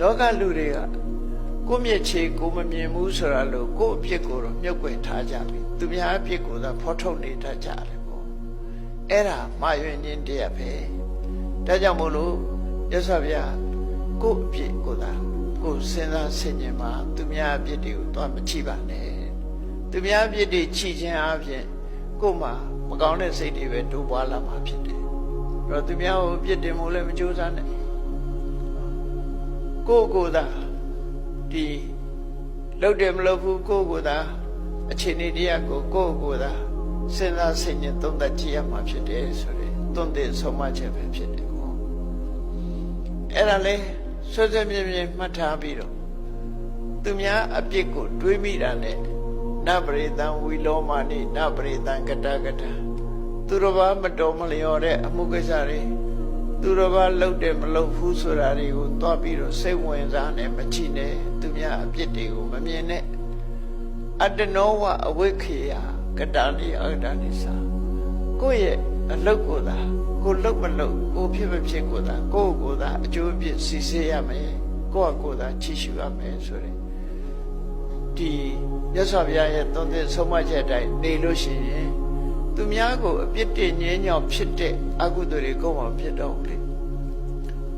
လောကလူတွေကကိုယ့်မျက်ခြေကိုမမြင်ဘူးဆိုတာလို့ကိုယ့်အဖြစ်ကိုတော့မြုပ်ွယ်ထားကြပြီသူများအဖြစ်ကိုသာဖော်ထုတ်နေတတ်ကြတယ်ပေါ့အဲ့ဒါမာယွင်ခြင်းတရားပဲဒါကြောင့်မို့လို့ရသော်ဗျာကိုယ့်အဖြစ်ကိုသာကိုယ်စဉ်းစားဆင်ခြင်မှာသူများအဖြစ်တွေကိုတော့မချိပါနဲ့သူများအဖြစ်တွေချိခြင်းအပြင်ကိုယ်မှာမကောင်းတဲ့စိတ်တွေပဲတိုးပွားလာမှာဖြစ်တယ်အဲ့တော့သူများကိုအပြစ်တင်မှုလည်းမကြိုးစားနဲ့ ကိုယ့်ကိုယ်သာဒီလှုပ်တယ်မလှုပ်ဘူးကိုယ့်ကိုယ်သာအခြေအနေတရားကိုကိုယ့်ကိုယ်သာစဉ်းစားဆင်ခြင်သုံးသပ်ကြည့်ရမှာဖြစ်တယ်ဆိုရင်သွန်သင်ဆုံးမချက်ပဲဖြစ်တယ်ကောအဲ့ဒါလေဆွဆွမြင်းမြင်းမှတ်ထားပြီးတော့သူများအပြစ်ကိုတွေးမိတာနဲ့နပရိသံဝီလောမနိနပရိသံကတကတသူတော်ဘာမတော်မလျော်တဲ့အမှုကိစ္စတွေ သူတော်ဘာလှုပ်တယ်မလှုပ်ဘူးဆိုတာတွေကိုသွားပြီးတော့စိတ်ဝင်စားနဲ့မချိနဲ့သူများအပြစ်တွေကိုမမြင်နဲ့အတ္တနောဝအဝိခေယကတာလိအကတာနိစာကိုယ့်ရဲ့အလုတ်ကိုသာကိုလှုပ်မလှုပ်ကိုဖြစ်မဖြစ်ကိုသာကိုယ့်ကိုယ်သာအကျိုးအပြစ်စီစေရမယ်ကိုယ့်အကိုယ်သာချီးရှုရမယ်ဆိုရင်ဒီရသော်ဘုရားရဲ့သုံးသစ်ဆုံးမချက်အတိုင်းနေလို့ရှိရင် သူများကိုအပြစ်တင်ငင်းညောင်ဖြစ်တဲ့အကုသိုလ်တွေကိုယ်မှဖြစ်တော့ဘူးလေ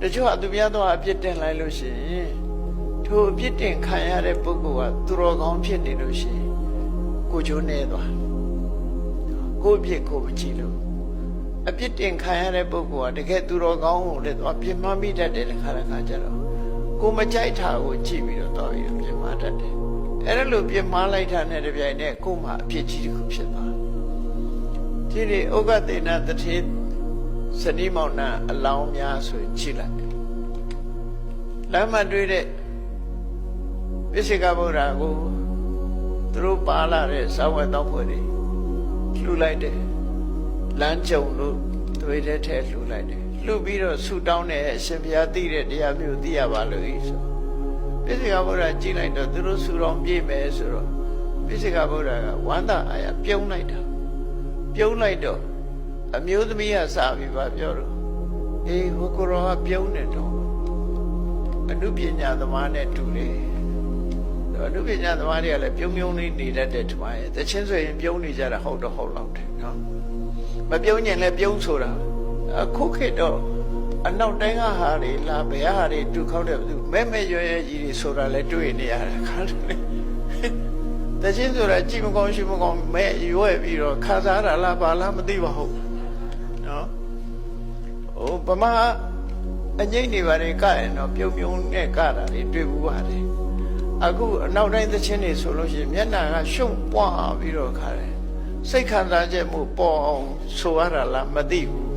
တချို့ကသူများတော့အပြစ်တင်လိုက်လို့ရှိရင်ထိုအပြစ်တင်ခံရတဲ့ပုဂ္ဂိုလ်ကသူတော်ကောင်းဖြစ်နေလို့ရှိရင်ကိုချိုးနေသွားကိုယ့်အပြစ်ကိုမကြည့်လို့အပြစ်တင်ခံရတဲ့ပုဂ္ဂိုလ်ကတကယ်သူတော်ကောင်းကိုလည်းတော့ပြင်းမှမိတတ်တယ်တခါတခါကျတော့ကိုမကြိုက်တာကိုကြည့်ပြီးတော့တော့ပြီးတော့ပြင်းမှတတ်တယ်အဲ့ဒါလို့ပြင်းမှလိုက်တာနဲ့တပြိုင်နက်ကို့မှာအပြစ်ကြီးတစ်ခုဖြစ်သွားတယ် ဒီနေ့ဥက္ကသေနတထေစနီးမောင်နှံအလောင်းများဆိုရင်ကြည့်လိုက်လမ်းမတွေ့တဲ့ပိစိကဗုဒ္ဓကိုသူတို့ပါလာတဲ့စာဝတ်တော်ဖွဲ့တွေလှူလိုက်တယ်လမ်းကြုံလို့တွေ့တဲ့ထဲလှူလိုက်တယ်လှူပြီးတော့ဆူတောင်းတဲ့အရှင်ဘုရားသိတဲ့တရားမျိုးသိရပါလို့ဤဆိုပိစိကဗုဒ္ဓကြည့်လိုက်တော့သူတို့ဆူတော်ပြည့်မယ်ဆိုတော့ပိစိကဗုဒ္ဓကဝမ်းသာအားရပြုံးလိုက်တာ ပြုံးလိုက်တော့အမျိုးသမီးကစာပြီးပါပြောတော့အေးဟိုကိုရောကပြုံးနေတော့အနုပညာသမားနဲ့တူတယ်အနုပညာသမားတွေကလည်းပြုံးပြုံးလေးနေတတ်တဲ့ထမရဲ့တချင်းဆိုရင်ပြုံးနေကြတာဟုတ်တော့ဟုတ်လောက်တယ်နော်မပြုံးရင်လည်းပြုံးဆိုတာအခုခေတ်တော့အနောက်တိုင်းကဟာတွေလာဘယ်ဟာတွေတူခေါက်တဲ့ဘူးမဲမဲရွယ်ရွယ်ကြီးတွေဆိုတာလည်းတွေ့နေရတယ်ခါတယ် တချင်းဆိုတာကြည့်မကောင်းရှိမကောင်းမဲရွယ်ပြီးတော့ခါစားတာလားဘာလားမသိပါဘူးနော်ဟိုဗမာအငိမ့်နေပါလေကရင်တော့ပြုံပြုံနဲ့ကတာတွေတွေ့ဘူးပါတယ်အခုအနောက်တိုင်းသချင်းတွေဆိုလို့ရှိရင်မျက်နှာကရှုံပွားပြီးတော့ခါတယ်စိတ်ခံစားချက်မှုပေါ်အောင်ဆိုရတာလားမသိဘူး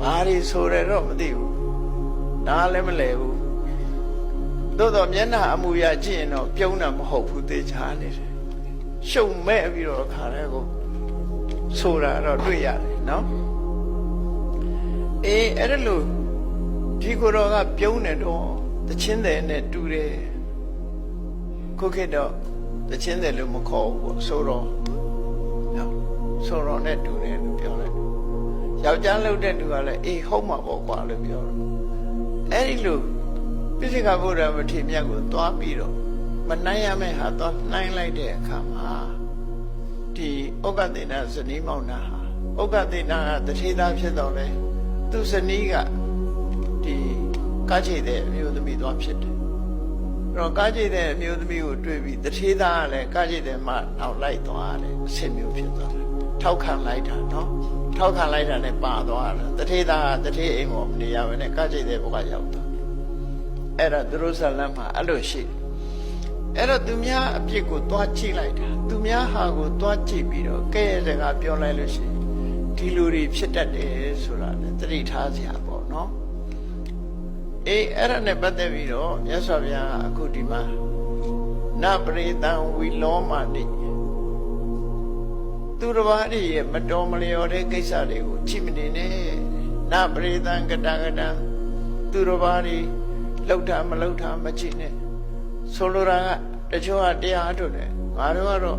ဘာတွေဆိုရတော့မသိဘူးနားလည်းမလဲဘူးသို့တော့မျက်နှာအမူအရာကြည့်ရင်တော့ပြုံးတာမဟုတ်ဘူးသေချာနေတယ် ရှုံမဲ့ပြီးတော့ခါတယ်ကိုဆိုတာတော့တွေ့ရတယ်နော်အေးအဲ့ဒါလို့ဒီကိုယ်တော်ကပြုံးနေတော့တချင်းတယ်နဲ့တူတယ်ခုခေတ်တော့တချင်းတယ်လို့မခေါ်ဘူးပေါ့ဆိုတော့နော်ဆိုတော့နဲ့တူတယ်လို့ပြောလိုက်ယောက်ျားလုပ်တဲ့သူကလည်းအေးဟုတ်မှာပေါ့ကွာလို့ပြောတော့အဲ့ဒီလိုပိစိကဗုဒ္ဓမထေမြတ်ကိုသွားပြီးတော့မ နိုင်ရမယ့်ဟာသွားနိုင်လိုက်တဲ့အခါမှာဒီဩက္ကသေနဇနီးမောင်နာဟာဩက္ကသေနကတထေသားဖြစ်တော့လေသူဇနီးကဒီကားချိတ်တဲ့အမျိုးသမီးသွားဖြစ်တယ်အဲ့တော့ကားချိတ်တဲ့အမျိုးသမီးကိုတွေ့ပြီးတထေသားကလည်းကားချိတ်တဲ့မှနောက်လိုက်သွားတယ်အဆင်မျိုးဖြစ်သွားတယ်ထောက်ခံလိုက်တာနော်ထောက်ခံလိုက်တာနဲ့ပါသွားတာတထေသားကတထေအိမ်ပေါ်မနေရဘဲနဲ့ကားချိတ်တဲ့ဘုရားရောက်သွားအဲ့ဒါသူတို့ဇလန်းမှာအဲ့လိုရှိတယ် အဲ့တော့သူများအပြစ်ကိုသွားကြည့်လိုက်တာသူများဟာကိုသွားကြည့်ပြီးတော့ကဲ့ရဲ့စကားပြောလိုက်လို့ရှိရင်ဒီလူတွေဖြစ်တတ်တယ်ဆိုတာလည်းသတိထားစရာပေါ့နော်အေးအဲ့ဒါနဲ့ပတ်သက်ပြီးတော့မြတ်စွာဘုရားကအခုဒီမှာနပရိသံဝီလောမတိသူတစ်ပါးတွေရဲ့မတော်မလျော်တဲ့ကိစ္စတွေကိုကြည့်မနေနဲ့နပရိသံကတကတံသူတစ်ပါးတွေလှုပ်တာမလှုပ်တာမကြည့်နဲ့ ဆိုလိုတာကတချို့ကတရားအထုတ်တယ်ငါတို့ကတော့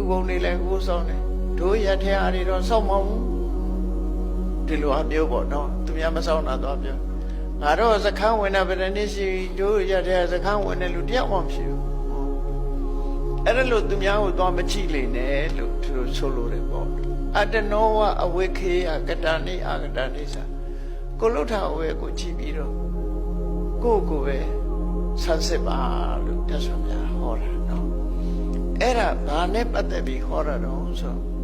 ဥပုံနေလဲကိုးဆောင်တယ်တို့ရထဲအားတွေတော့စောင့်မအောင်ဒီလိုအမျိုးပေါ့နော်သူများမဆောင်တာတော့ပြောငါတော့စခန်းဝင်တာဗရဏိရှိတို့ရတဲ့စခန်းဝင်တဲ့လူတယောက်မှမရှိဘူးအဲ့ဒါလို့သူများကိုသွားမကြည့်လေနဲ့လို့သူတို့ဆိုလိုတယ်ပေါ့အတနောဝအဝိခေယကတနိအာကတနိစာကိုလုထာဝဲကိုကြည့်ပြီးတော့ကိုယ့်ကိုယ်ပဲ ဆန်းစစ်ပါလို့တတ်ဆွမ်းများဟောတာနော်အဲ့ဒါဘာနဲ့ပတ်သက်ပြီးဟောတာတော့ဆိုတော့